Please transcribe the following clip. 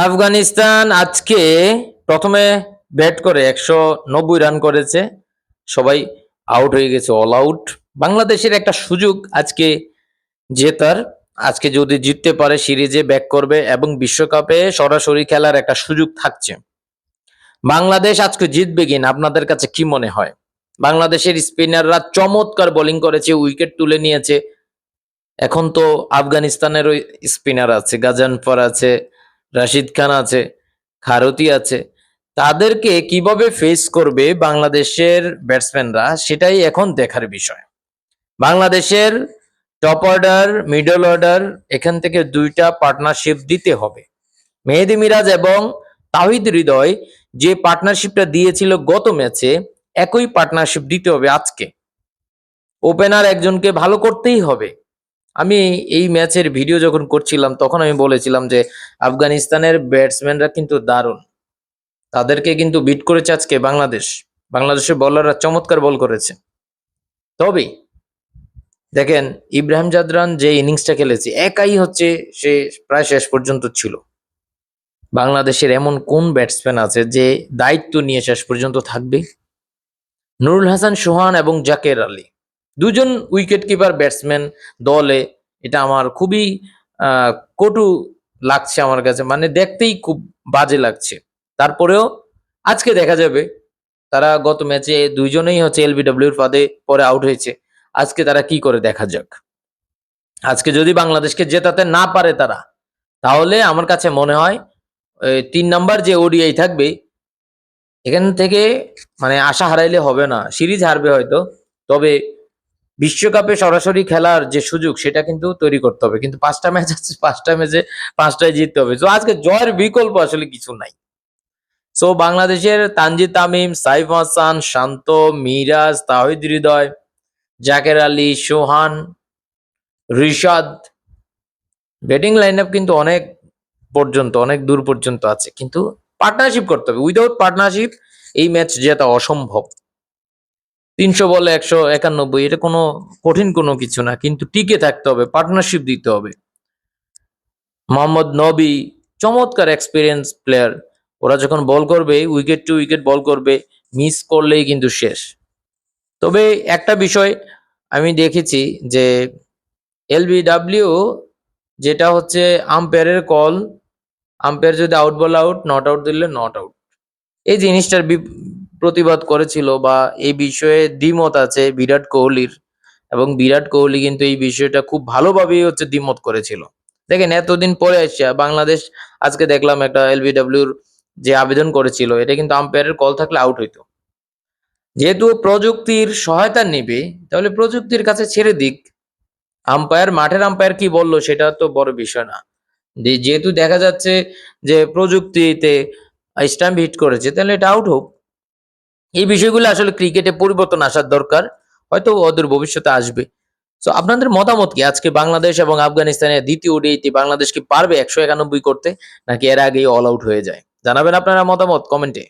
আফগানিস্তান আজকে প্রথমে ব্যাট করে একশো নব্বই রান করেছে। সবাই আউট হয়ে গেছে অল আউট বাংলাদেশের একটা সুযোগ আজকে জেতার। আজকে যদি জিততে পারে সিরিজে ব্যাক করবে এবং বিশ্বকাপে সরাসরি খেলার একটা সুযোগ থাকছে। বাংলাদেশ আজকে জিতবে কিনা, আপনাদের কাছে কি মনে হয়? বাংলাদেশের স্পিনাররা চমৎকার বোলিং করেছে উইকেট তুলে নিয়েছে। এখন তো আফগানিস্তানের ওই স্পিনার আছে, গাজানফর আছে রাশিদ খান আছে, খারতি আছে। তাদেরকে কীভাবে ফেস করবে বাংলাদেশের ব্যাটসম্যানরা সেটাই এখন দেখার বিষয়। বাংলাদেশের টপ অর্ডার মিডল অর্ডার এখান থেকে দুইটা পার্টনারশিপ দিতে হবে। মেহেদি মিরাজ এবং তাহিদ হৃদয় যে পার্টনারশিপটা দিয়েছিল গত ম্যাচে একই পার্টনারশিপ দিতে হবে আজকে। ওপেনার একজনকে ভালো করতেই হবে। আমি এই ম্যাচের ভিডিও যখন করছিলাম, তখন আমি বলেছিলাম যে, আফগানিস্তানের ব্যাটসম্যানরা কিন্তু দারুণ। তাদেরকে কিন্তু বিট করেছে আজকে বাংলাদেশ। বাংলাদেশের বলাররা চমৎকার বল করেছে। তবে, দেখেন, ইব্রাহিম জাদরান যে ইনিংসটা খেলেছে, একাই হচ্ছে সে প্রায় শেষ পর্যন্ত ছিল। বাংলাদেশের এমন কোন ব্যাটসম্যান আছে যে দায়িত্ব নিয়ে শেষ পর্যন্ত থাকবে? নুরুল হাসান, সোহান এবং জাকের আলী। দুজন উইকেট কিপার ব্যাটসম্যান দলে। এটা আমার খুবই কটু লাগছে আমার কাছে। মানে দেখতেই খুব বাজে লাগছে। তারপরেও আজকে দেখা যাবে, তারা গত ম্যাচে দুইজনেই হচ্ছে এলবিডব্লিউর ফাঁদে পরে আউট হয়েছে। আজকে তারা কি করে দেখা যাক। আজকে যদি বাংলাদেশকে জেতাতে না পারে তারা, তাহলে আমার কাছে মনে হয় তিন নাম্বার যে ওডিআই থাকবে, এখান থেকে মানে আশা হারাইলে হবে না। সিরিজ হারবে হয়তো, তবে বিশ্বকাপে সরাসরি খেলার যে সুযোগ, সেটা কিন্তু তৈরি করতে হবে। কিন্তু পাঁচটা ম্যাচ আছে, পাঁচটা ম্যাচে পাঁচটায় জিততে হবে। তো আজকে জয়ের বিকল্প আসলে কিছু নাই। সো বাংলাদেশের Tanzid Tamim, Saif Hasan, Shanto, Miraz, Towhid Hridoy, Jaker Ali, Sohan, Rishad. Batting line up কিন্তু অনেক পর্যন্ত, অনেক দূর পর্যন্ত আছে। কিন্তু পার্টনারশিপ করতে হবে। উইদাউট পার্টনারশিপ এই ম্যাচ জেতা অসম্ভব। তিনশো বলে একশো একানব্বই, এটা কোনো কঠিন কোনো কিছু না, কিন্তু টিকে থাকতে হবে পার্টনারশিপ দিতে হবে। মোহাম্মদ নবী, চমৎকার এক্সপিরিয়েন্স প্লেয়ার ওরা যখন বল করবে উইকেট টু উইকেট বল করবে মিস করলেই কিন্তু শেষ। তবে একটা বিষয় আমি দেখেছি যে এলবিডাব্লিউ যেটা হচ্ছে আম্পায়ারের কল আম্পায়ার যদি out ball out not out দিলে নট আউট এই জিনিসটার প্রতিবাদ করেছিল বা এই বিষয়ে দ্বিমত আছে বিরাট কোহলির এবং বিরাট কোহলি কিন্তু এই বিষয়টা খুব ভালোভাবেই হচ্ছে দ্বিমত করেছিল। দেখেন এতদিন পরে আসছে বাংলাদেশ আজকে দেখলাম একটা এলবিডব্লিউর যে আবেদন করেছিল, এটা কিন্তু আম্পায়ারের কল থাকলে আউট হইতো। যেহেতু প্রযুক্তির সহায়তা নেবে, তাহলে প্রযুক্তির কাছে ছেড়ে দিক। আম্পায়ার মাঠের আম্পায়ার কি বলল সেটা তো বড় বিষয় না। যেহেতু দেখা যাচ্ছে যে প্রযুক্তিতে স্ট্যাম্প হিট করেছে, তাহলে এটা আউট হোক। এই বিষয়গুলো আসলে ক্রিকেটে পরিবর্তন আসার দরকার। হয়তো অদূর ভবিষ্যতে আসবে। তো আপনাদের মতামত কি? আজকে বাংলাদেশ এবং আফগানিস্তানের দ্বিতীয় ওডিআইতে বাংলাদেশ কি পারবে একশো একানব্বই করতে, নাকি এর আগেই অল আউট হয়ে যায়? জানাবেন আপনারা মতামত কমেন্টে